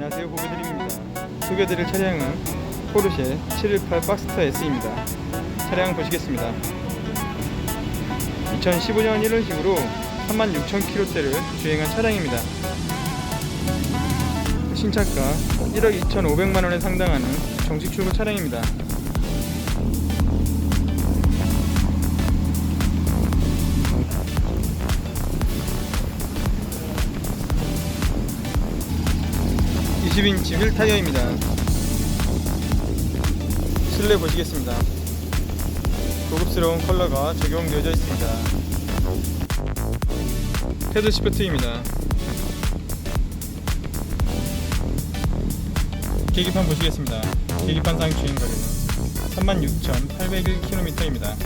안녕하세요. 고객드림입니다. 소개해드릴 차량은 포르쉐 718 박스터 S입니다. 차량 보시겠습니다. 2015년 1월식으로 36,000km대를 주행한 차량입니다. 신차가 1억 2,500만원에 상당하는 정식 출고 차량입니다 (20인치) 휠 타이어입니다. 실내 보시겠습니다. 고급스러운 컬러가 적용되어져 있습니다. 패드 시프트입니다. 계기판 보시겠습니다. 계기판상 주행 거리는 36,801km입니다.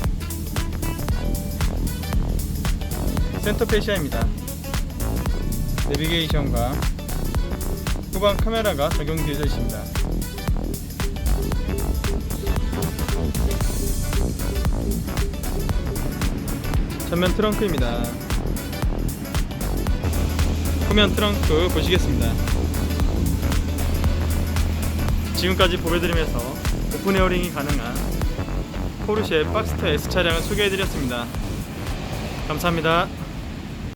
센터 페시아입니다. 내비게이션과 후방 카메라가 적용되어 있습니다 전면 트렁크입니다. 후면 트렁크 보시겠습니다. 지금까지 보여드리면서 오픈 에어링이 가능한 포르쉐 박스터 S 차량을 소개해드렸습니다. 감사합니다.